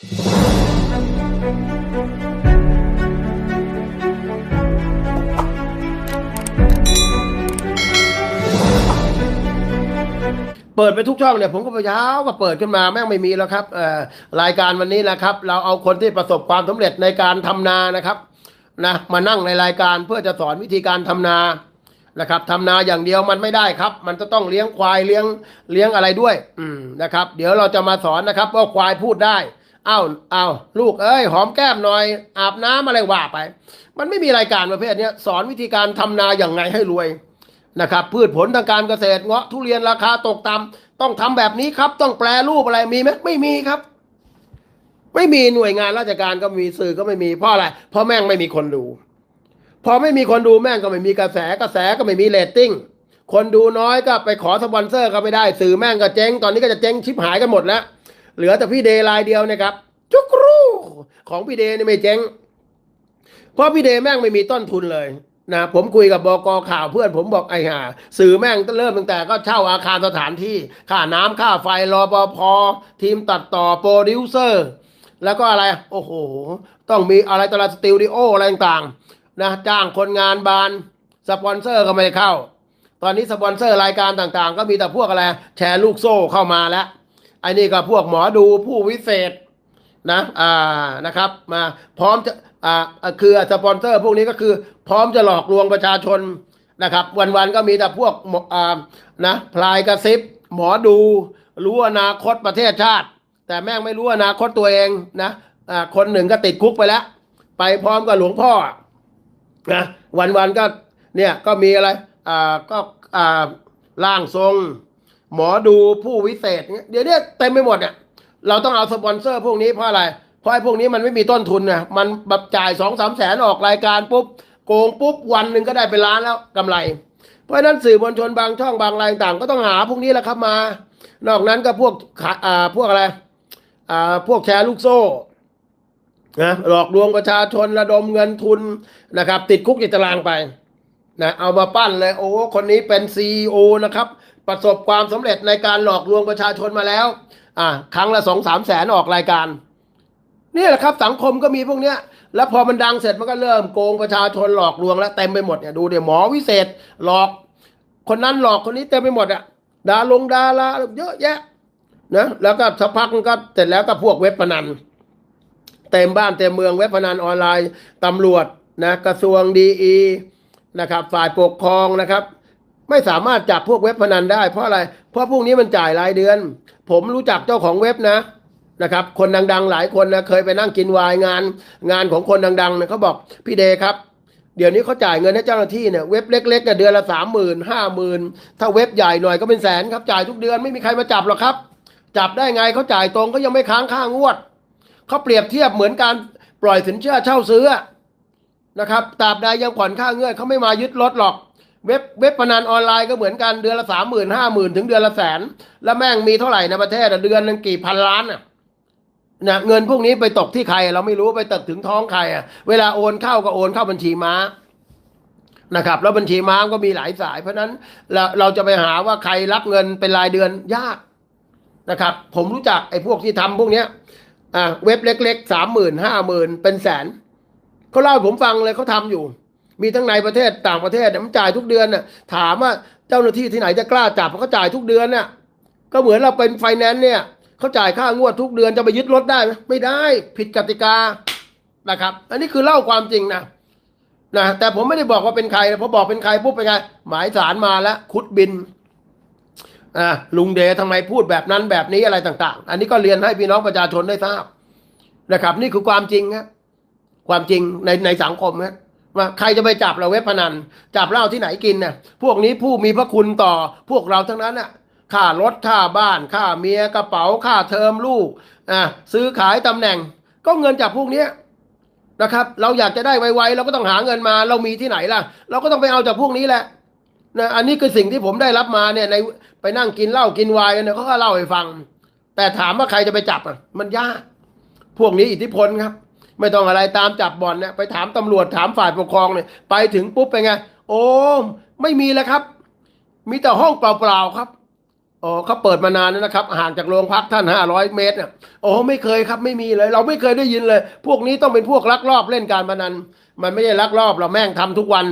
เปิดไปทุกช่องเนี่ยผมก็พยายามก็เปิดขึ้นมาแม่งไม่มีแล้วครับเอ่อรายการวันนี้นะครับ เราเอาคนที่ประสบความสำเร็จในการทำนานะครับนะมานั่งในรายการเพื่อจะสอนวิธีการทำนานะครับทำนาอย่างเดียวมันไม่ได้ครับ มันจะต้องเลี้ยงควายเลี้ยงเลี้ยงอะไรด้วย อืมนะครับ เดี๋ยวเราจะมาสอนนะครับว่าควายพูดได้ อ้าวอ้าวลูกเอ้ยหอมแก้มหน่อย อาบน้ำอะไรว่าไป มันไม่มีรายการประเภทนี้สอนวิธีการทำนาอย่างไงให้รวยนะครับ พืชผลทางการเกษตรเงาะทุเรียนราคาตกต่ำต้องทำแบบนี้ครับ ต้องแปลรูปอะไรมีไหมไม่มีครับ ไม่มีหน่วยงานราชการก็มีสื่อก็ไม่มีเพราะอะไรเพราะแม่งไม่มีคนดู พอไม่มีคนดูแม่งก็ไม่มีกระแสกระแสก็ไม่มีเรตติ้งคนดูน้อยก็ไปขอสปอนเซอร์ก็ไม่ได้ สื่อแม่งก็เจ๊งตอนนี้ก็จะเจ๊งชิบหายกันหมดแล้ว เหลือแต่พี่เดย์รายเดียวนะครับจุกรูของพี่เดย์นี่ไม่เจ๊งเพราะพี่เดย์แม่งไม่มีต้นทุนเลยนะผมคุยกับบกข่าวเพื่อนผมบอกไอ้ห่าสื่อแม่งเริ่มตั้งแต่ก็เช่าอาคารสถานที่ค่าน้ำค่าไฟรอปภทีมตัดต่อโปรดิวเซอร์ แล้วก็อะไร โอ้โห ต้องมีอะไรตลาดสตูดิโออะไรต่างๆนะจ้างคนงานบานสปอนเซอร์ก็ไม่เข้า ตอนนี้สปอนเซอร์รายการต่างๆ ก็มีแต่พวกอะไร แชร์ลูกโซ่เข้ามาแล้ว ไอ้นี่ก็พวกหมอดูผู้วิเศษนะอ่านะครับมาพร้อมจะอ่าคือสปอนเซอร์พวกนี้ก็คือ พร้อมจะหลอกลวงประชาชนนะครับ วันๆก็มีแต่พวกออ่านะพลายกระซิบ หมอดู รู้อนาคตประเทศชาติ แต่แม่งไม่รู้อนาคตตัวเองนะอ่าคนหนึ่งก็ติดคุกไปแล้ว ไปพร้อมกับหลวงพ่อนะวันๆก็เนี่ยก็มีอะไรอ่าก็อ่าร่างทรง หมอดูผู้วิเศษเนี่ยเดี๋ยวนี้เต็มไปหมดเนี่ยเราต้องเอาสปอนเซอร์พวกนี้เพราะอะไร เพราะไอ้พวกนี้มันไม่มีต้นทุนนะมันแบบจ่ายสองสามแสนออกรายการปุ๊บโกงปุ๊บวันหนึ่งก็ได้เป็นล้านแล้วกำไร เพราะฉะนั้นสื่อมวลชนบางช่องบางรายต่างก็ต้องหาพวกนี้แหละครับมา นอกนั้นก็พวกขาอ่าพวกอะไรอ่าพวกแชร์ลูกโซ่นะหลอกลวงประชาชนระดมเงินทุนนะครับ ติดคุกติดตารางไปนะเอามาปั้นเลยโอ้คนนี้เป็นซีอนะครับ ประสบความสำเร็จในการหลอกลวงประชาชนมาแล้ว อ่า ครั้งละสองสามแสนออกรายการ นี่แหละครับ สังคมก็มีพวกเนี้ย แล้วพอมันดังเสร็จมันก็เริ่มโกงประชาชนหลอกลวงแล้วเต็มไปหมดเนี่ยดูเดี๋ยวหมอวิเศษ หลอก คนนั้นหลอกคนนี้เต็มไปหมดอะดาลงดาราเยอะแยะนะแล้วก็สักพักก็เสร็จแล้วก็พวกเว็บพนันเต็มบ้านเต็มเมืองเว็บพนันออนไลน์ตำรวจนะกระทรวงดีอีนะครับ ฝ่ายปกครองนะครับ ไม่สามารถจับพวกเว็บพนันได้เพราะอะไร เพราะพวกนี้มันจ่ายรายเดือน ผมรู้จักเจ้าของเว็บนะนะครับ คนดังๆ หลายคนนะเคยไปนั่งกินวายงาน งานของคนดังๆเนี่ยเขาบอกพี่เดครับ เดี๋ยวนี้เขาจ่ายเงินให้เจ้าหน้าที่เนี่ยเว็บเล็กๆเนี่ยเดือนละสามหมื่นห้าหมื่นถ้าเว็บใหญ่หน่อยก็เป็นแสนครับจ่ายทุกเดือนไม่มีใครมาจับหรอกครับ จับได้ไงเขาจ่ายตรงก็ยังไม่ค้างค่างวดเขาเปรียบเทียบเหมือนการปล่อยสินเชื่อเช่าซื้อนะครับตราบใดยังผ่อนค่าเงื่อนเขาไม่มายึดรถหรอก เว็บเว็บพนันออนไลน์ก็เหมือนกันเดือนละสามหมื่นห้าหมื่นถึงเดือนละแสน แล้วแม่งมีเท่าไหร่ในประเทศเดือนหนึงกี่พันล้านอะนะเงินพวกนี้ไปตกที่ใคร เราไม่รู้ไปตกถึงท้องใครอะเวลาโอนเข้าก็โอนเข้าบัญชีม้านะครับ แล้วบัญชีม้าก็มีหลายสาย เพราะนั้นเราเราจะไปหาว่าใครรับเงินเป็นรายเดือนยากนะครับ ผมรู้จักไอ้พวกที่ทำพวกเนี้ยอ่าเว็บเล็กๆสามหมื่นห้าหมื่นเป็นแสนเขาเล่าผมฟังเลยเขาทำอยู่ มีทั้งในประเทศต่างประเทศเนี่ยมันจ่ายทุกเดือนน่ะถามว่าเจ้าหน้าที่ที่ไหนจะกล้าจับเพราะเขาจ่ายทุกเดือนน่ะก็เหมือนเราเป็นไฟแนนซ์เนี่ยเขาจ่ายค่างวดทุกเดือนจะไปยึดรถได้ไหมไม่ได้ผิดกติกานะครับ อันนี้คือเล่าความจริงนะนะแต่ผมไม่ได้บอกว่าเป็นใครนะพอบอกเป็นใครปุ๊บเป็นไงหมายสารมาแล้วคุดบินอ่าลุงเดชทำไมพูดแบบนั้นแบบนี้อะไรต่าง ๆ อันนี้ก็เรียนให้พี่น้องประชาชนได้ทราบนะครับ นี่คือความจริงครับความจริงในในสังคมครับ ใครจะไปจับเราเว็บพนัน จับเหล้าที่ไหนกินน่ะพวกนี้ผู้มีพระคุณต่อพวกเราทั้งนั้นน่ะค่ารถค่าบ้านค่าเมียกระเป๋าค่าเทอมลูกอ่าซื้อขายตำแหน่ง ก็เงินจากพวกเนี้ยนะครับ เราอยากจะได้ไวๆเราก็ต้องหาเงินมา เรามีที่ไหนล่ะ เราก็ต้องไปเอาจากพวกนี้แหละนะอันนี้คือสิ่งที่ผมได้รับมาเนี่ยในไปนั่งกินเหล้ากินวน์กันเนี่ยเขาก็เล่าให้ฟัง แต่ถามว่าใครจะไปจับอะมันยากพวกนี้อิทธิพลครับ ไม่ต้องอะไรตามจับบ่อนเนี่ยไปถามตำรวจถามฝ่ายปกครองเนี่ยไปถึงปุ๊บเป็นไง โอ้ไม่มีแล้วครับ มีแต่ห้องเปล่าๆครับอ๋อเขาเปิดมานานแล้วนะครับ ห่างจากโรงพักท่านห้าร้อยเมตรเนี่ยโอ้ไม่เคยครับไม่มีเลย เราไม่เคยได้ยินเลย พวกนี้ต้องเป็นพวกลักลอบเล่นการพนัน มันไม่ได้ลักลอบเราแม่งทำทุกวัน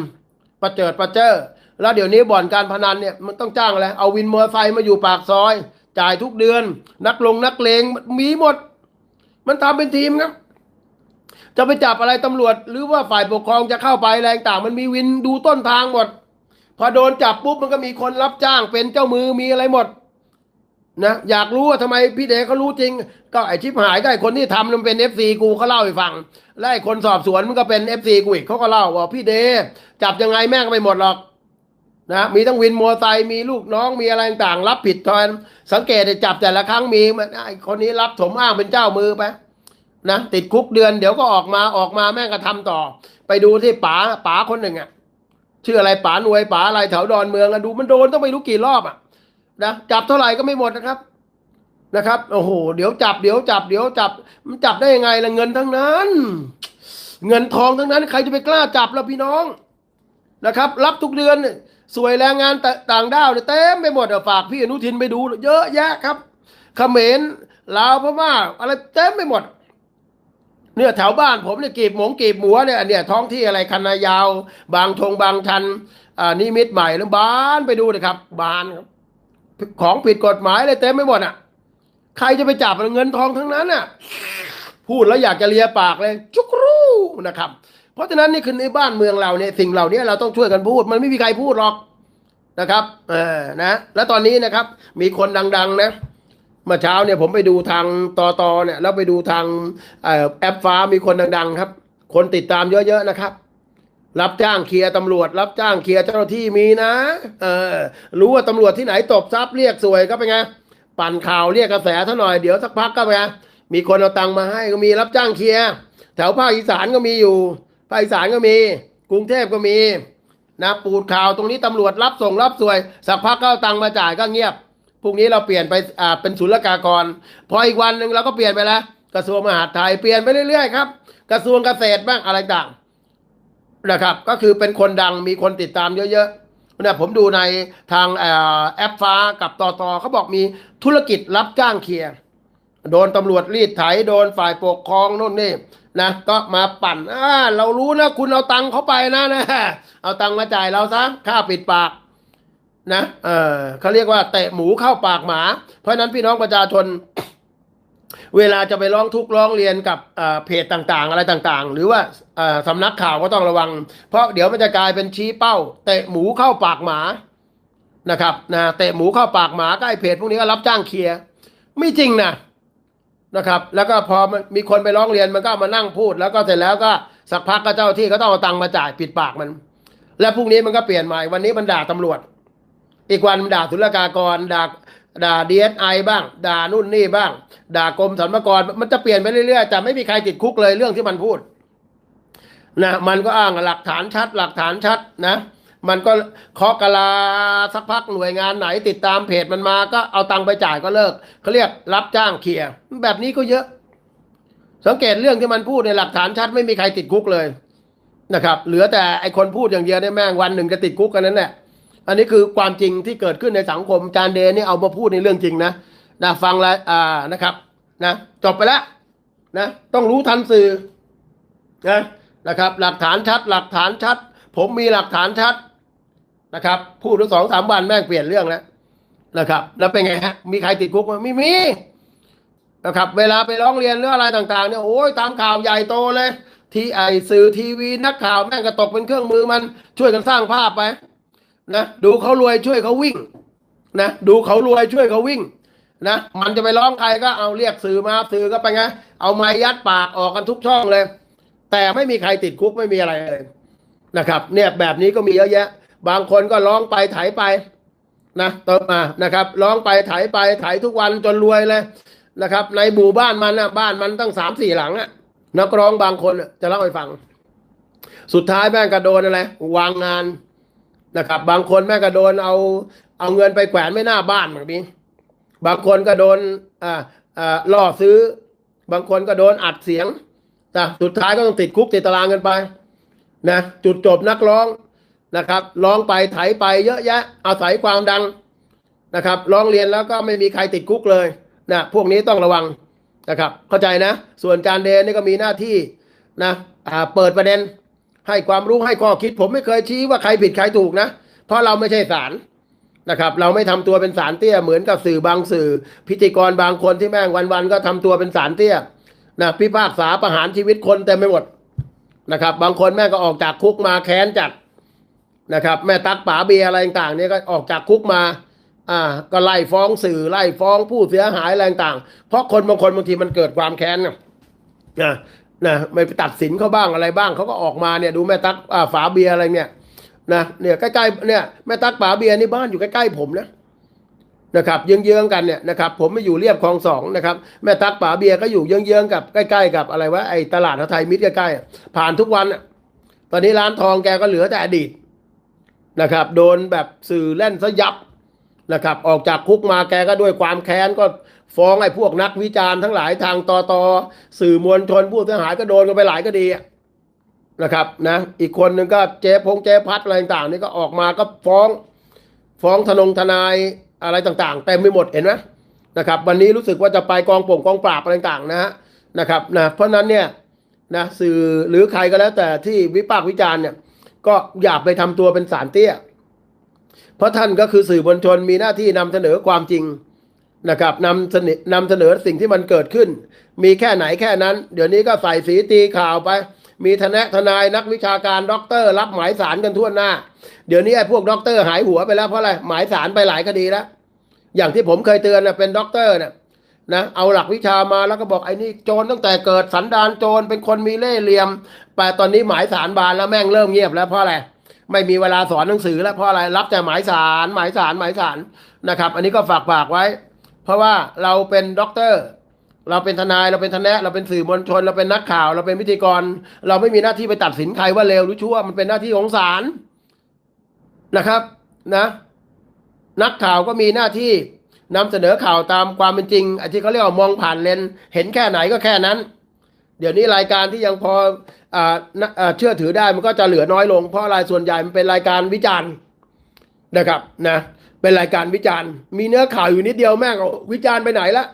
ประเจิดประเจ้อแล้วเดี๋ยวนี้บ่อนการพนันเนี่ยมันต้องจ้างอะไรเอาวินมอเตอร์ไซค์มาอยู่ปากซอย จ่ายทุกเดือน นักลงนักเลงมีหมด มันทำเป็นทีมครับ จะไปจับอะไรตำรวจ หรือว่าฝ่ายปกครองจะเข้าไปแรงต่าง มันมีวินดูต้นทางหมด พอโดนจับปุ๊บมันก็มีคนรับจ้างเป็นเจ้ามือมีอะไรหมดนะอยากรู้ว่าทำไมพี่เดชเขารู้จริง ก็ไอชิปหายก็ไอคนที่ทำมันเป็นเอฟซีกูเขาเล่าให้ฟังและไอคนสอบสวนมันก็เป็นเอฟซีกูอีกเขาก็เล่าว่าพี่เดชจับยังไงแม่งไม่หมดหรอกนะมีทั้งวินมอเตอร์ไซค์มีลูกน้องมีอะไรต่างรับผิดแทนสังเกตจับแต่ละครั้งมีมันไอคนนี้รับสมอ้างเป็นเจ้ามือไป นะติดคุกเดือนเดี๋ยวก็ออกมาออกมาแม่งก็ทำต่อ ไปดูที่ป๋าป๋าคนหนึ่งอะชื่ออะไรป๋าหน่วยป๋าอะไรแถวดอนเมืองอะดูมันโดนต้องไม่รู้กี่รอบอะนะจับเท่าไหร่ก็ไม่หมดนะครับนะครับโอ้โหเดี๋ยวจับเดี๋ยวจับเดี๋ยวจับมันจับได้ยังไงล่ะเงินทั้งนั้น เงินทองทั้งนั้น ใครจะไปกล้าจับล่ะพี่น้องนะครับ รับทุกเดือนสวยแรงงานตต่างด้าวเต็มไปหมดอะฝากพี่อนุทินไปดู เยอะแยะครับเขมรลาวพม่าอะไรเต็มไปหมด เนี่ยแถวบ้านผมเนี่ยกีบหมงกีบหมัวเนี่ยเนี่ยท้องที่อะไรคันนายาว บางทงบางชันอ่านิมิตใหม่แล้วบานไปดูนะครับ บานครับของผิดกฎหมายเลยเต็มไปหมดอะ ใครจะไปจับเงินทองทั้งนั้นน่ะ พูดแล้วอยากจะเลียปากเลย จุกรูนะครับ เพราะฉะนั้นนี่คือในบ้านเมืองเราเนี่ยสิ่งเหล่านี้เราต้องช่วยกันพูด มันไม่มีใครพูดหรอกนะครับ เออนะ แล้วตอนนี้นะครับ มีคนดัง ๆ นะ เมื่อเช้าเนี่ยผมไปดูทางตอตอเนี่ยแล้วไปดูทางอแอปฟ้ามีคนดัง ๆ ครับ คนติดตามเยอะๆนะครับ รับจ้างเคลียร์ตำรวจ รับจ้างเคลียร์เจ้าหน้าที่มีนะเออรู้ว่าตำรวจที่ไหนตบทรัพย์เรียกสวยก็เป็นไงปั่นข่าวเรียกกระแสเท่าหน่อยเดี๋ยวสักพักก็ไปนไงมีคนเอาตังค์มาให้ก็มีรับจ้างเคลียร์แถวภาคอีสานก็มีอยู่ภาคอีสานก็มี กรุงเทพก็มีนะปูดข่าวตรงนี้ตำรวจรับส่งรับสวย สักพักก็เอาตังค์มาจ่ายก็เงียบ พรุ่งนี้เราเปลี่ยนไปอ่าเป็นศุลกากร พออีกวันหนึ่งเราก็เปลี่ยนไปแล้วกระทรวงมหาดไทยเปลี่ยนไปเรื่อยๆครับกระทรวงเกษตรบ้างอะไรต่างนะครับ ก็คือเป็นคนดังมีคนติดตามเยอะๆเนี่ยผมดูในทางอแอปฟ้ากับตอตอเขาบอกมีธุรกิจรับจ้างเคลียร์โดนตำรวจรีดไถโดนฝ่ายปกครองโน่นนี่นะก็มาปั่นอ่าเรารู้นะ คุณเอาตังค์เขาไปนะนะเอาตังค์มาจ่ายเราซะค่าปิดปาก นะเออเขาเรียกว่าเตะหมูเข้าปากหมา เพราะฉะนั้นพี่น้องประชาชน เวลาจะไปร้องทุกข์ร้องเรียนกับเอ่อเพจต่างๆ อะไรต่างๆ หรือว่าเอ่อสำนักข่าวก็ต้องระวัง เพราะเดี๋ยวมันจะกลายเป็นชี้เป้า เตะหมูเข้าปากหมานะครับนะเตะหมูเข้าปากหมาก็ไอเพจพวกนี้ก็รับจ้างเคลียร์ไม่จริงนะนะครับ แล้วก็พอมีคนไปร้องเรียนมันก็มานั่งพูด แล้วก็เสร็จแล้วก็สักพักก็เจ้าที่เขาต้องเอาตังค์มาจ่ายปิดปากมัน แล้วพรุ่งนี้มันก็เปลี่ยนใหม่วันนี้มันด่าตำรวจ อีกวันมันด่าศุลกากรด่าด่าดีเอสไอบ้าง ด่านู่นนี่บ้าง ด่ากรมสรรพากรมันจะเปลี่ยนไปเรื่อยๆจะไม่มีใครติดคุกเลยเรื่องที่มันพูดนะมันก็อ้างหลักฐานชัด หลักฐานชัดนะ มันก็เคาะกะลาสักพักหน่วยงานไหนติดตามเพจมันมาก็เอาตังค์ไปจ่ายก็เลิกเขาเรียกรับจ้างเคลียร์แบบนี้ก็เยอะ สังเกตเรื่องที่มันพูดในหลักฐานชัดไม่มีใครติดคุกเลยนะครับ เหลือแต่ไอคนพูดอย่างเดียวเนี่ยแม่งวันหนึ่งจะติดคุกกันนั้นแหละ อันนี้คือความจริงที่เกิดขึ้นในสังคมจานเดนนี่เอามาพูดในเรื่องจริงนะนะฟังแล้วอ่านะครับนะจบไปแล้วนะต้องรู้ทันสื่อนะนะครับ หลักฐานชัด หลักฐานชัด ผมมีหลักฐานชัดนะครับ พูดถึงสองสามวันแม่งเปลี่ยนเรื่องแล้วนะครับ แล้วเป็นไงฮะมีใครติดคุกไหมไม่มีนะครับ เวลาไปร้องเรียนเรื่องอะไรต่าง ๆเนี่ยโอ้ยตามข่าวใหญ่โตเลย ทีไอสื่อทีวีนักข่าวแม่งก็ตกเป็นเครื่องมือมันช่วยกันสร้างภาพไป นะดูเขารวยช่วยเขาวิ่งนะดูเขารวยช่วยเขาวิ่งนะมันจะไปร้องใครก็เอาเรียกสื่อมาสื่อก็ไปไงเอาไม้ยัดปากออกกันทุกช่องเลย แต่ไม่มีใครติดคุกไม่มีอะไรเลยนะครับ เนี่ยแบบนี้ก็มีเยอะแยะ บางคนก็ร้องไปไถไปนะต่อมานะครับร้องไปไถไปไถทุกวันจนรวยเลยนะครับ ในหมู่บ้านมันนะบ้านมันตั้งสามสี่หลังอะนักร้องบางคนจะเล่าให้ฟัง สุดท้ายแม่งกระโดนอะไรวางงาน นะครับ บางคนแม่ก็โดนเอา เอาเงินไปแขวนไม่หน้าบ้านแบบนี้ บางคนก็โดนอ่าอ่าล่อซื้อ บางคนก็โดนอัดเสียงแต่สุดท้ายก็ต้องติดคุกติดตารางกันไปนะจุดจบนักร้องนะครับร้องไปไถไปเยอะแยะ อาศัยความดังนะครับร้องเรียนแล้วก็ไม่มีใครติดคุกเลยนะพวกนี้ต้องระวังนะครับ เข้าใจนะ ส่วนการเดนนี่ก็มีหน้าที่นะเปิดประเด็น ให้ความรู้ให้ข้อคิด ผมไม่เคยชี้ว่าใครผิดใครถูกนะ เพราะเราไม่ใช่ศาลนะครับ เราไม่ทำตัวเป็นสารเตี้ยเหมือนกับสื่อบางสื่อ พิธีกรบางคนที่แม่งวันๆก็ทำตัวเป็นสารเตี้ยนะพิพากษาประหารชีวิตคนเต็มไปหมดนะครับ บางคนแม่งก็ออกจากคุกมาแค้นจัดนะครับ แม่ตักป๋าเบียอะไรต่างๆเนี่ยก็ออกจากคุกมาอ่าก็ไล่ฟ้องสื่อไล่ฟ้องผู้เสียหายอะไรต่างๆเพราะคนบางคนบางทีมันเกิดความแค้นนะ นะไม่ไปตัดสินเขาบ้างอะไรบ้างเขาก็ออกมาเนี่ยดูแม่ตักอ่าฝาเบียอะไรเนี่ยนะเนี่ยใกล้ๆเนี่ยแม่ตักฝาเบียนี่บ้านอยู่ใกล้ๆผมนะนะครับเยื้องๆกันเนี่ยนะครับผมไม่อยู่เรียบคลองสองนะครับแม่ตักฝาเบียก็อยู่เยื้องๆกับใกล้ๆกับอะไรวะไอ้ตลาดไทยมิตรใกล้ๆผ่านทุกวันอะตอนนี้ร้านทองแกก็เหลือแต่อดีตนะครับ โดนแบบสื่อเล่นซะยับ นะครับ ออกจากคุกมาแกก็ด้วยความแค้นก็ฟ้องไอ้พวกนักวิจารณ์ทั้งหลายทางตอตอสื่อมวลชนผู้เสียหายก็โดนกันไปหลายคดีนะครับนะอีกคนหนึ่งก็เจ๊พงเจ๊พัดอะไรต่างๆนี่ก็ออกมาก็ฟ้องฟ้องทนงทนายอะไรต่างๆเต็มไปหมดเห็นไหมนะครับวันนี้รู้สึกว่าจะไปกองป่งกองปราบอะไรต่างๆนะฮะนะครับนะเพราะนั้นเนี่ยนะสื่อหรือใครก็แล้วแต่ที่วิพากษ์วิจารณ์เนี่ยก็อย่าไปทำตัวเป็นสารเตี้ย เพราะท่านก็คือสื่อมวลชนมีหน้าที่นำเสนอความจริงนะครับนำเสนอนำเสนอสิ่งที่มันเกิดขึ้น มีแค่ไหนแค่นั้น เดี๋ยวนี้ก็ใส่สีตีข่าวไป มีทนายทนายนักวิชาการด็อกเตอร์รับหมายสารกันทั่วหน้า เดี๋ยวนี้ไอ้พวกด็อกเตอร์หายหัวไปแล้วเพราะอะไรหมายสารไปหลายคดีแล้วอย่างที่ผมเคยเตือนนะเป็นด็อกเตอร์เนี่ยนะเอาหลักวิชามาแล้วก็บอกไอ้นี่โจรตั้งแต่เกิดสันดานโจรเป็นคนมีเล่ห์เหลี่ยม แต่ตอนนี้หมายสารบานแล้วแม่งเริ่มเงียบแล้วเพราะอะไร ไม่มีเวลาสอนหนังสือแล้วเพราะอะไรรับแต่หมายสารหมายสารหมายสารนะครับ อันนี้ก็ฝากฝากไว้ เพราะว่าเราเป็นด็อกเตอร์ เราเป็นทนายเราเป็นทนายเราเป็นสื่อมวลชน เราเป็นนักข่าว เราเป็นพิธีกร เราไม่มีหน้าที่ไปตัดสินใครว่าเลวหรือชั่วมันเป็นหน้าที่ของศาลนะครับนะ นักข่าวก็มีหน้าที่นำเสนอข่าวตามความเป็นจริงไอ้ที่เขาเรียกว่ามองผ่านเลนเห็นแค่ไหนก็แค่นั้น เดี๋ยวนี้รายการที่ยังพอออเชื่อถือได้มันก็จะเหลือน้อยลง เพราะรายส่วนใหญ่มันเป็นรายการวิจารณ์นะครับนะเป็นรายการวิจารณ์ มีเนื้อข่าวอยู่นิดเดียวแม่งวิจารณ์ไปไหนละ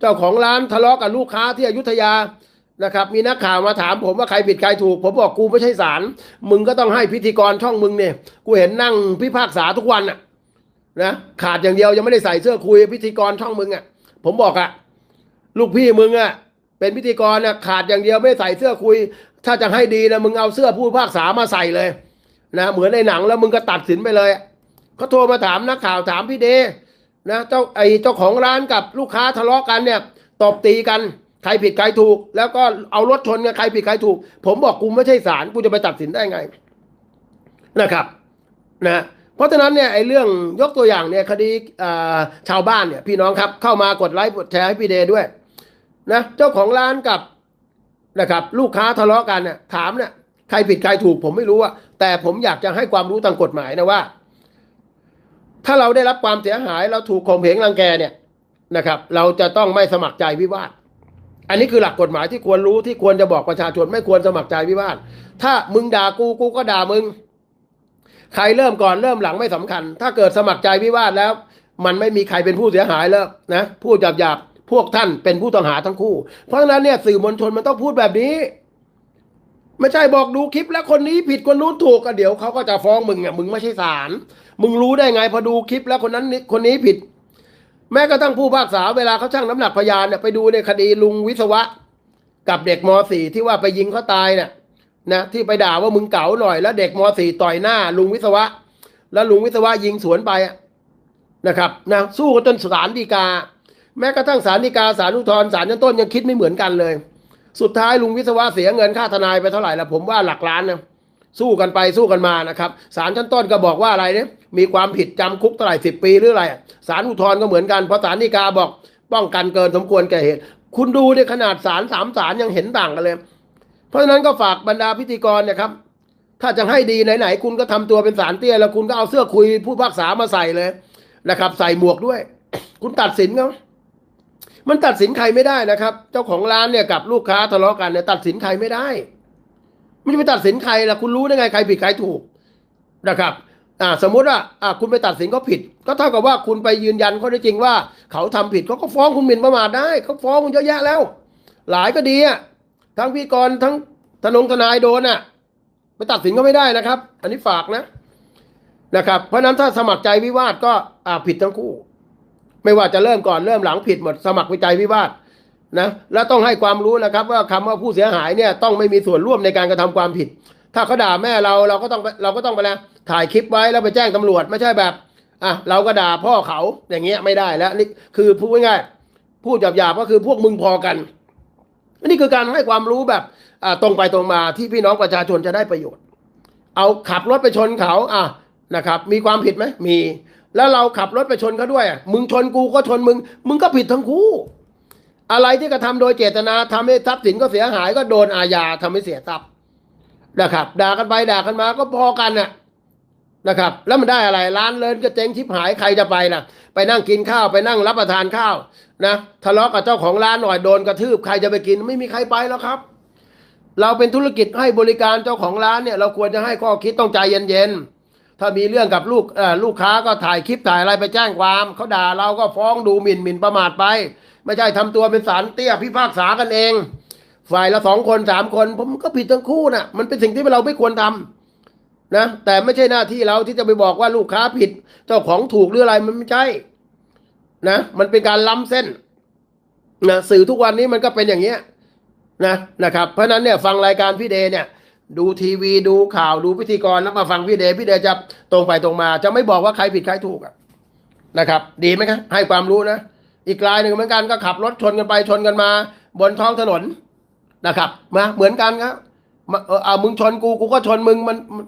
เจ้าของร้านทะเลาะกับลูกค้าที่อยุธยานะครับ มีนักข่าวมาถามผมว่าใครผิดใครถูก ผมบอกกูไม่ใช่ศาลมึงก็ต้องให้พิธีกรช่องมึงเนี่ย กูเห็นนั่งพิพากษาทุกวันอะนะขาดอย่างเดียวยังไม่ได้ใส่เสื้อคุยพิธีกรช่องมึงอะ่ะผมบอกอะลูกพี่มึงอะ เป็นพิธีกรนะขาดอย่างเดียวไม่ใส่เสื้อคุย ถ้าจะให้ดีนะมึงเอาเสื้อผู้พิพากษามาใส่เลยนะเหมือนในหนังแล้วมึงก็ตัดสินไปเลยเขาโทรมาถามนักข่าวถามพี่เดนะเจ้าไอเจ้าของร้านกับลูกค้าทะเลาะกันเนี่ยตบตีกันใครผิดใครถูก แล้วก็เอารถชนกันใครผิดใครถูก ผมบอกกูไม่ใช่ศาลกูจะไปตัดสินได้ไงนะครับนะเพราะฉะนั้นเนี่ยไอ้เรื่องยกตัวอย่างเนี่ยคดีชาวบ้านเนี่ยพี่น้องครับเข้ามากดไลค์กดแชร์ให้พี่เดด้วย นะเจ้าของร้านกับนะครับ ลูกค้าทะเลาะกันเนี่ยถามเนี่ยใครผิดใครถูกผมไม่รู้อะแต่ผมอยากจะให้ความรู้ทางกฎหมายนะว่า ถ้าเราได้รับความเสียหายเราถูกข่มเหงรังแกเนี่ยนะครับ เราจะต้องไม่สมัครใจวิวาทอันนี้คือหลักกฎหมายที่ควรรู้ที่ควรจะบอกประชาชนไม่ควรสมัครใจวิวาทถ้ามึงด่ากูกูก็ด่ามึง ใครเริ่มก่อนเริ่มหลังไม่สำคัญ ถ้าเกิดสมัครใจวิวาทแล้ว มันไม่มีใครเป็นผู้เสียหายแล้วนะพูดหยาบหยาบๆ พวกท่านเป็นผู้ต้องหาทั้งคู่ เพราะฉะนั้นเนี่ยสื่อมวลชนมันต้องพูดแบบนี้ ไม่ใช่บอกดูคลิปแล้วคนนี้ผิดคนนู้นถูกก็เดี๋ยวเขาก็จะฟ้องมึงอะมึงไม่ใช่ศาลมึงรู้ได้ไงพอดูคลิปแล้วคนนั้นคนนี้ผิด แม้กระทั่งผู้พากษาเวลาเขาชั่งน้ำหนักพยานเนี่ยไปดูในคดีลุงวิศวะ กับเด็กม .4 ที่ว่าไปยิงเขาตายเนี่ยนะที่ไปด่าว่ามึงเก๋าหน่อยแล้วเด็กม .4 ต่อยหน้า ลุงวิศวะ แล้วลุงวิศวะยิงสวนไปนะครับนะสู้กันจนศาลฎีกา แม้กระทั่งศาลฎีกาศาลอุทธรณ์ศาลชั้นต้นยังคิดไม่เหมือนกันเลย สุดท้ายลุงวิศวะเสียเงินค่าทนายไปเท่าไหร่ละผมว่าหลักล้านนะสู้กันไปสู้กันมานะครับศาลชั้นต้นก็บอกว่าอะไรเนี่ยมีความผิดจำคุกเท่าไหร่สิบปีหรืออะไรอะศาลอุทธรก็เหมือนกันเพราะศาลฎีกาบอกป้องกันเกินสมควรแก่เหตุ คุณดูในขนาดศาลสามศาลยังเห็นต่างกันเลย เพราะฉะนั้นก็ฝากบรรดาพิธีกรเนะครับ ถ้าจะให้ดีไหนๆคุณก็ทำตัวเป็นสารเตี้ยแล้วคุณก็เอาเสื้อคุยผู้พิพากษามาใส่เลยนะครับ ใส่หมวกด้วย คุณตัดสินเขา มันตัดสินใครไม่ได้นะครับ เจ้าของร้านเนี่ยกับลูกค้าทะเลาะกันเนี่ยตัดสินใครไม่ได้ไม่จะไปตัดสินใครล่ะคุณรู้ได้ไงใครผิดใครถูกนะครับอ่าสมมุติว่าอ่าคุณไปตัดสินเขาผิด ก็เท่ากับว่าคุณไปยืนยันข้อเท็จริงว่า เขาทำผิดเขาก็ฟ้องคุณหมิ่นประมาทได้เขาฟ้องคุณเยอะแยะแล้ว หลายก็ดีอะทั้งพี่กรณ์ทั้งทนงทนายโดนอะไปตัดสินก็ไม่ได้นะครับ อันนี้ฝากนะนะครับ เพราะฉะนั้นถ้าสมัครใจวิวาทก็อ่าผิดทั้งคู่ ไม่ว่าจะเริ่มก่อนเริ่มหลังผิดหมดสมัครวิจัยวิวาทนะแล้วต้องให้ความรู้นะครับ ว่าคำว่าผู้เสียหายเนี่ยต้องไม่มีส่วนร่วมในการกระทำความผิด ถ้าเขาด่าแม่เราเราก็ต้องเราก็ต้องไปแล้วถ่ายคลิปไว้แล้วไปแจ้งตำรวจไม่ใช่แบบอะเราก็ด่าพ่อเขาอย่างเงี้ยไม่ได้แล้วนี่คือพูดง่ายๆพูดหยาบๆก็คือพวกมึงพอกันนนี้คือการให้ความรู้แบบอ่าตรงไปตรงมาที่พี่น้องประชาชนจะได้ประโยชน์ เอาขับรถไปชนเขาอะนะครับ มีความผิดไหมมี แล้วเราขับรถไปชนเขาด้วย มึงชนกูก็ชนมึง มึงก็ผิดทั้งคู่ อะไรที่กระทำโดยเจตนาทำให้ทรัพย์สินก็เสียหายก็โดนอาญาทำให้เสียทรัพย์นะครับ ด่ากันไปด่ากันมาก็พอกันน่ะนะครับ แล้วมันได้อะไรร้านเลินก็เจ๊งชิบหายใครจะไปล่ะไปนั่งกินข้าวไปนั่งรับประทานข้าวนะทะเลาะกับเจ้าของร้านหน่อยโดนกระทืบใครจะไปกินไม่มีใครไปแล้วครับ เราเป็นธุรกิจให้บริการเจ้าของร้านเนี่ย เราควรจะให้ข้อคิดต้องใจเย็นๆ ถ้ามีเรื่องกับลูกลูกค้าก็ถ่ายคลิปถ่ายอะไรไปแจ้งความเขาด่าเราก็ฟ้องดูหมิ่นหมิ่นประมาทไป ไม่ใช่ทำตัวเป็นสารเตี้ยพิพากษากันเอง ฝ่ายละสองคนสามคน ผมก็ผิดทั้งคู่นะมันเป็นสิ่งที่เราไม่ควรทำนะแต่ไม่ใช่หน้าที่เราที่จะไปบอกว่าลูกค้าผิด เจ้าของถูกหรืออะไรมันไม่ใช่นะ มันเป็นการล้ำเส้นนะสื่อทุกวันนี้มันก็เป็นอย่างเงี้ยนะนะครับ เพราะฉะนั้นเนี่ยฟังรายการพี่เดย์เนี่ย ดูทีวีดูข่าวดูพิธีกรแล้วมาฟังพี่เดย์พี่เดย์จะตรงไปตรงมา จะไม่บอกว่าใครผิดใครถูกอะนะครับ ดีไหมครับให้ความรู้นะ อีกรายหนึ่งเหมือนกันก็ขับรถชนกันไปชนกันมา บนท้องถนนนะครับมาเหมือนกันครับมเออเอามึงชนกูกูก็ชนมึงมันมัน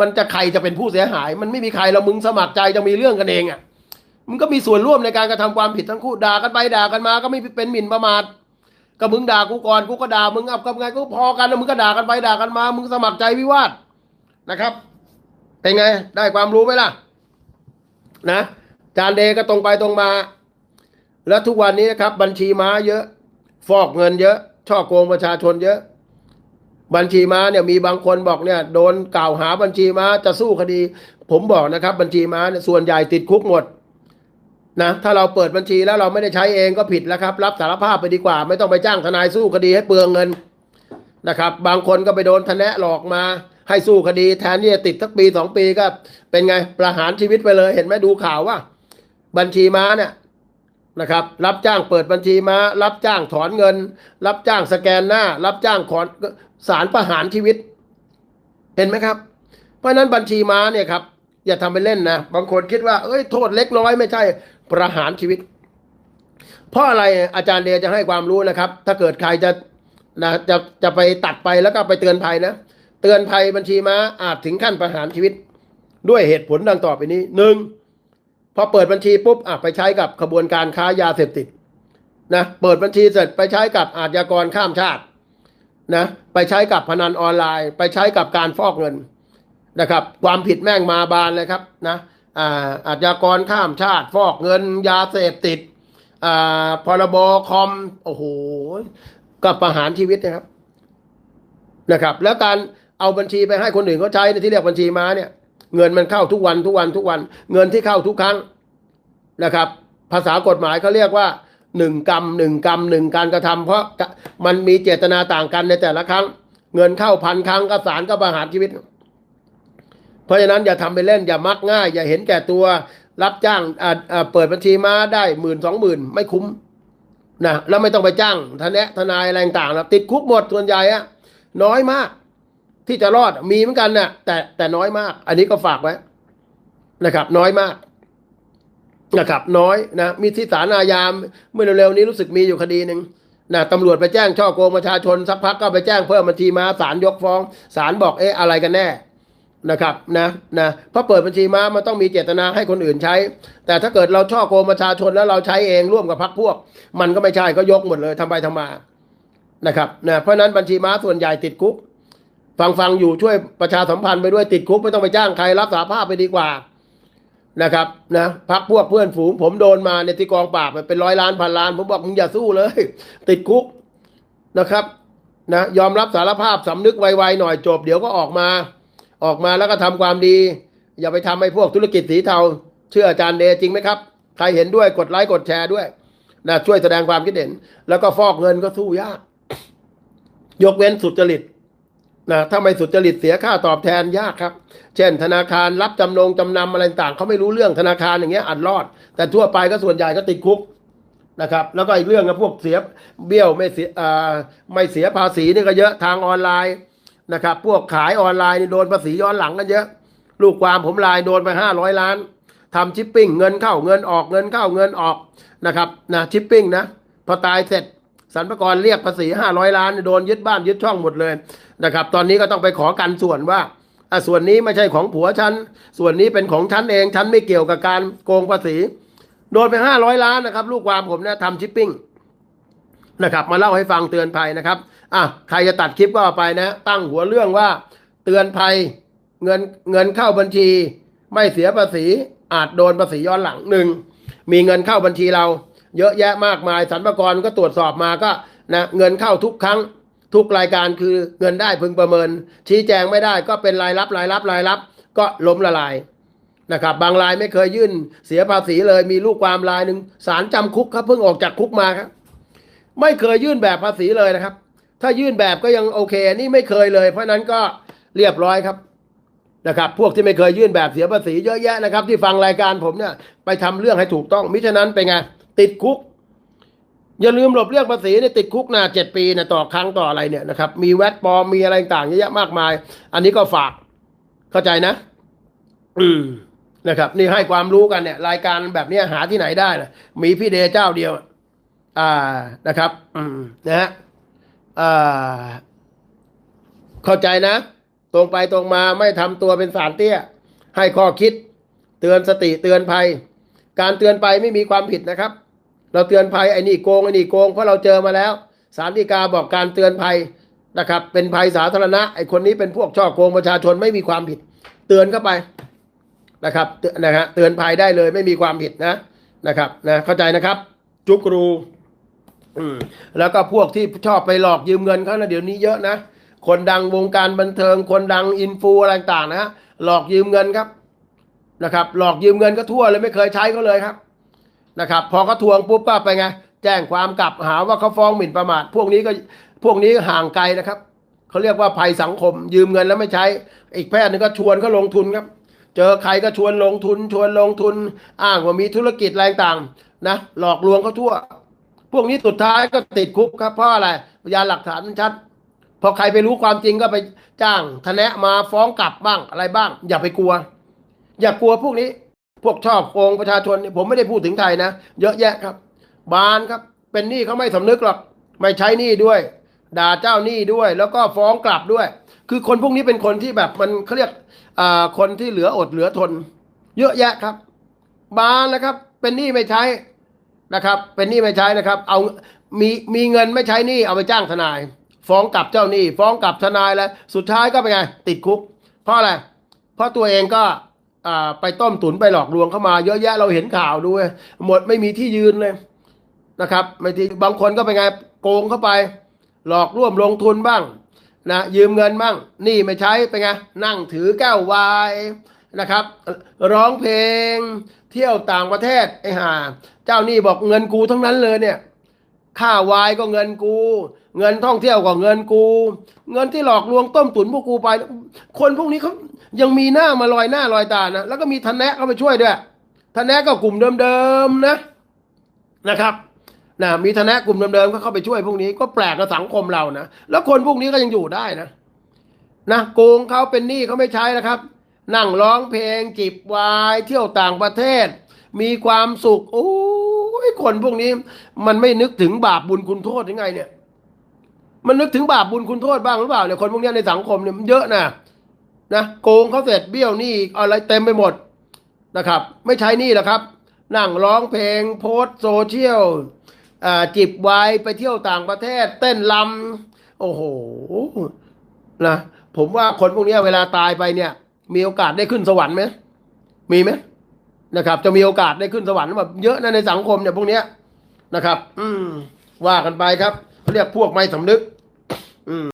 มันจะใครจะเป็นผู้เสียหาย มันไม่มีใครแล้วมึงสมัครใจจะมีเรื่องกันเองอะมึงก็มีส่วนร่วมในการกระทำความผิดทั้งคู่ด่ากันไปด่ากันมา ก็ไม่เป็นหมิ่นประมาท ก็มึงด่ากูก่อนกูก็ด่ามึงเอากับไงกูพอกันแล้วมึงก็ด่ากันไปด่ากันมา มึงสมัครใจวิวาทนะครับ เป็นไง ได้ความรู้ไหมล่ะ นะจานเดย์ก็ตรงไปตรงมา แล้วทุกวันนี้นะครับ บัญชีม้าเยอะ ฟอกเงินเยอะ ช่อโกงประชาชนเยอะ บัญชีม้าเนี่ยมีบางคนบอกเนี่ย โดนกล่าวหาบัญชีม้าจะสู้คดี ผมบอกนะครับ บัญชีม้าเนี่ยส่วนใหญ่ติดคุกหมด นะถ้าเราเปิดบัญชีแล้วเราไม่ได้ใช้เองก็ผิดแล้วครับ รับสารภาพไปดีกว่า ไม่ต้องไปจ้างทนายสู้คดีให้เปลืองเงินนะครับ บางคนก็ไปโดนทนะหลอกมา ให้สู้คดีแทนที่จะติดสักปีสองปีก็เป็นไงประหารชีวิตไปเลย เห็นไหมดูข่าวว่า บัญชีม้าเนี่ยนะครับ รับจ้างเปิดบัญชีม้า รับจ้างถอนเงิน รับจ้างสแกนหน้า รับจ้างขอนสารประหารชีวิต เห็นไหมครับ เพราะฉะนั้นบัญชีม้าเนี่ยครับอย่าทำไปเล่นนะบางคนคิดว่าเอ้ยโทษเล็กน้อยไม่ใช่ ประหารชีวิต เพราะอะไรอาจารย์เดจะให้ความรู้นะครับ ถ้าเกิดใครจะนะจะจะไปตัดไปแล้วก็ไปเตือนภัยนะ เตือนภัยบัญชีม้าอาจถึงขั้นประหารชีวิต ด้วยเหตุผลดังต่อไปนี้หนึ่งพอเปิดบัญชีปุ๊บอะไปใช้กับขบวนการค้ายาเสพติดนะเปิดบัญชีเสร็จไปใช้กับอาชญากรข้ามชาตินะไปใช้กับพนันออนไลน์ ไปใช้กับการฟอกเงินนะครับ ความผิดแม่งมาบานเลยครับนะ อ่าอาชญากรข้ามชาติ ฟอกเงินยาเสพติดอ่าพรบคอม โอ้โหก็ประหารชีวิตนะครับ นะครับ แล้วการเอาบัญชีไปให้คนอื่นเขาใช้ในที่เรียกบัญชีม้าเนี่ย เงินมันเข้าทุกวันทุกวันทุกวัน เงินที่เข้าทุกครั้งนะครับ ภาษากฎหมายเขาเรียกว่าหนึ่งกรรมหนึ่งกรรมหนึ่งการกระทำเพราะมันมีเจตนาต่างกันในแต่ละครั้ง เงินเข้าพันครั้งก็ศาลก็ประหารชีวิต เพราะฉะนั้นอย่าทำไปเล่นอย่ามักง่าย อย่าเห็นแก่ตัวรับจ้างเปิดบัญชีมาได้หมื่นสองหมื่นไม่คุ้มนะแล้วไม่ต้องไปจ้างทนายทนายอะไรต่างๆแล้วติดคุกหมดส่วนใหญ่อะน้อยมาก ที่จะรอดมีเหมือนกันนะแต่แต่น้อยมาก อันนี้ก็ฝากไว้นะครับ น้อยมากนะครับ น้อยนะมีที่ศาลอาญาเมื่อเร็วๆนี้รู้สึกมีอยู่คดีหนึ่งนะตำรวจไปแจ้งช่อโกงประชาชนสักพักก็ไปแจ้งเพิ่มบัญชีมาศาลยกฟ้องศาลบอกเอ๊ะอะไรกันแน่ นะครับนะนะเพราะเปิดบัญชีม้ามันต้องมีเจตนาให้คนอื่นใช้ แต่ถ้าเกิดเราช่อโกงประชาชนแล้วเราใช้เองร่วมกับพรรคพวก มันก็ไม่ใช่ก็ยกหมดเลยทำไปทำมานะครับนะเพราะฉะนั้นบัญชีม้าส่วนใหญ่ติดคุก ฟังฟังอยู่ช่วยประชาสัมพันธ์ไปด้วยติดคุกไม่ต้องไปจ้างใครรับสาภาพไปดีกว่านะครับนะพักพวกเพื่อนฝูง ผมโดนมาในที่กองปราบเป็นร้อยล้านพันล้าน ผมบอกมึงอย่าสู้เลย ติดคุกนะครับนะยอมรับสารภาพสำนึกไวๆหน่อยจบเดี๋ยวก็ออกมา ออกมาแล้วก็ทำความดี อย่าไปทำให้พวกธุรกิจสีเทา เชื่ออาจารย์เดจริงไหมครับ ใครเห็นด้วยกดไลค์กดแชร์ด้วยนะช่วยแสดงความคิดเห็น แล้วก็ฟอกเงินก็สู้ยาก ยกเว้นสุจริตนะถ้าไม่สุจริตเสียค่าตอบแทนยากครับ เช่น ธนาคารรับจำนงจำนำอะไรต่างเขาไม่รู้เรื่องธนาคารอย่างเงี้ยอัดรอด แต่ทั่วไปก็ส่วนใหญ่ก็ติดคุกนะครับ แล้วก็อีกเรื่องก็พวกเสียเบี้ยวไม่เสียไม่เสียภาษีนี่ก็เยอะทางออนไลน์ นะครับ พวกขายออนไลน์นี่โดนภาษีย้อนหลังกันเยอะ ลูกความผมลายโดนไปห้าร้อยล้านทำชิปปิ้งเงินเข้าเงินออกเงินเข้าเงินออกนะครับนะชิปปิ้งนะพอตายเสร็จสรรพากรเรียกภาษีห้าร้อยล้านโดนยึดบ้านยึดช่องหมดเลยนะครับ ตอนนี้ก็ต้องไปขอกันส่วนว่าอะส่วนนี้ไม่ใช่ของผัวฉัน ส่วนนี้เป็นของฉันเอง ฉันไม่เกี่ยวกับการโกงภาษี โดนไปห้าร้อยล้านนะครับ ลูกความผมเนี่ยทำชิปปิ้ง นะครับ มาเล่าให้ฟังเตือนภัยนะครับอะใครจะตัดคลิปก็เอาไปนะ ตั้งหัวเรื่องว่าเตือนภัยเงินเงินเข้าบัญชี ไม่เสียภาษี อาจโดนภาษีย้อนหลังหนึ่งมีเงินเข้าบัญชีเรา เยอะแยะมากมายสรรพากรก็ตรวจสอบมาก็นะเงินเข้าทุกครั้งทุกรายการคือเงินได้พึงประเมิน ชี้แจงไม่ได้ก็เป็นรายรับรายรับรายรับ ก็ล้มละลายนะครับ บางรายไม่เคยยื่นเสียภาษีเลยมีลูกความรายหนึ่งสารจำคุกครับเพิ่งออกจากคุกมาครับ ไม่เคยยื่นแบบภาษีเลยนะครับ ถ้ายื่นแบบก็ยังโอเค นี่ไม่เคยเลย เพราะฉะนั้นก็เรียบร้อยครับนะครับ พวกที่ไม่เคยยื่นแบบเสียภาษีเยอะแยะนะครับ ที่ฟังรายการผมเนี่ยไปทำเรื่องให้ถูกต้อง มิฉะนั้นเป็นไงติดคุก อย่าลืมหลบเลี่ยงภาษีเนี่ยติดคุกนะเจ็ดปีนะต่อครั้งต่ออะไรเนี่ยนะครับ มีแวดปลอมมีอะไรต่างๆเยอะแยะมากมาย อันนี้ก็ฝากเข้าใจนะ อืมนะครับ นี่ให้ความรู้กันเนี่ย รายการแบบเนี้ยหาที่ไหนได้นะมีพี่เดชเจ้าเดียว อ่านะครับอืมนะฮะอ่าเข้าใจนะ ตรงไปตรงมาไม่ทำตัวเป็นสารเตี้ย ให้ข้อคิด เตือนสติเตือนภัย การเตือนไปไม่มีความผิดนะครับ เราเตือนภัยไอ้นี่โกงไอ้นี่โกงเพราะเราเจอมาแล้วสารดีกาบอกการเตือนภัยนะครับ เป็นภัยสาธารณะไอ้คนนี้เป็นพวกช่อโกงประชาชนไม่มีความผิด เตือนเข้าไปนะครับเตือนนะฮะเตือนภัยได้เลยไม่มีความผิดนะนะครับนะเข้าใจนะครับ จุกรู อืมแล้วก็พวกที่ชอบไปหลอกยืมเงินเขานะเดี๋ยวนี้เยอะนะ คนดังวงการบันเทิง คนดังอินฟูอะไรต่างๆนะหลอกยืมเงินครับนะครับ หลอกยืมเงินก็ทั่วเลยไม่เคยใช้เขาเลยครับนะครับ พอเขาทวงปุ๊บก็ไปไงแจ้งความกลับหาว่าเขาฟ้องหมิ่นประมาทพวกนี้ก็พวกนี้ห่างไกลนะครับเขาเรียกว่าภัยสังคม ยืมเงินแล้วไม่ใช้ อีกแพทย์นึงก็ชวนเขาลงทุนครับ เจอใครก็ชวนลงทุน ชวนลงทุน อ้างว่ามีธุรกิจอะไรต่างนะหลอกลวงเขาทั่ว วกนี้สุดท้ายก็ติดคุกครับเพราะอะไรพยานหลักฐานมันชัด พอใครไปรู้ความจริงก็ไปจ้างทนายมาฟ้องกลับบ้างอะไรบ้าง อย่าไปกลัว อย่ากลัวพวกนี้ พวกชอบโกงประชาชนเนี่ยผมไม่ได้พูดถึงใครนะเยอะแยะครับ บานครับ เป็นหนี้เขาไม่สำนึกหรอกไม่ใช้หนี้ด้วย ด่าเจ้าหนี้ด้วย แล้วก็ฟ้องกลับด้วย คือคนพวกนี้เป็นคนที่แบบมันเขาเรียกอ่าคนที่เหลืออดเหลือทน เยอะแยะครับ บานนะครับ เป็นหนี้ไม่ใช้ นะครับ เป็นหนี้ไม่ใช้นะครับ เอามีมีเงินไม่ใช้หนี้เอาไปจ้างทนาย ฟ้องกลับเจ้าหนี้ ฟ้องกลับทนายแล้วสุดท้ายก็เป็นไงติดคุก เพราะอะไรเพราะตัวเองก็ไปต้มตุ๋นไปหลอกลวงเข้ามา เยอะแยะเราเห็นข่าวด้วยหมดไม่มีที่ยืนเลยนะครับไม่ที่บางคนก็เป็นไงโกงเข้าไป หลอกร่วมลงทุนบ้างนะยืมเงินบ้างหนี่ไม่ใช้เป็นไงนั่งถือแก้ววายนะครับ ร้องเพลง เที่ยวต่างประเทศไอ้ห่าเจ้านี้บอกเงินกูทั้งนั้นเลยเนี่ยค่าวายก็เงินกู เงินท่องเที่ยวก็เงินกู เงินที่หลอกลวงต้มตุ๋นพวกกูไป คนพวกนี้เขายังมีหน้ามาลอยหน้าลอยตานะแล้วก็มีทนแนะเข้าไปช่วยด้วยทนแนะก็กลุ่มเดิมๆนะนะครับนะมีทนแนะกลุ่มเดิมๆก็เข้าไปช่วยพวกนี้ก็แปลกกับสังคมเรานะแล้วคนพวกนี้ก็ยังอยู่ได้นะนะโกงเขาเป็นหนี้เขาไม่ใช้นะครับ นั่งร้องเพลงจิบวายเที่ยวต่างประเทศ มีความสุข โอ้ยคนพวกนี้ มันไม่นึกถึงบาปบุญคุณโทษยังไง เนี่ย มันนึกถึงบาปบุญคุณโทษบ้างหรือเปล่าเนี่ยคนพวกนี้ในสังคมเนี่ยมันเยอะนะนะโกงเขาเสร็จเบี้ยวหนี้อะไรเต็มไปหมดนะครับ ไม่ใช้หนี่หรอกครับ นั่งร้องเพลงโพสโซเชียลอ่าจิบไวายไปเที่ยวต่างประเทศ เต้นลำโอ้โหนะผมว่าคนพวกนี้เวลาตายไปเนี่ย มีโอกาสได้ขึ้นสวรรค์ไหมมีไหมนะครับ จะมีโอกาสได้ขึ้นสวรรค์แบบเยอะนะในสังคมเนี่ยพวกเนี้ยนะครับ อืมว่ากันไปครับเขาเรียกพวกไม่สำนึก อืม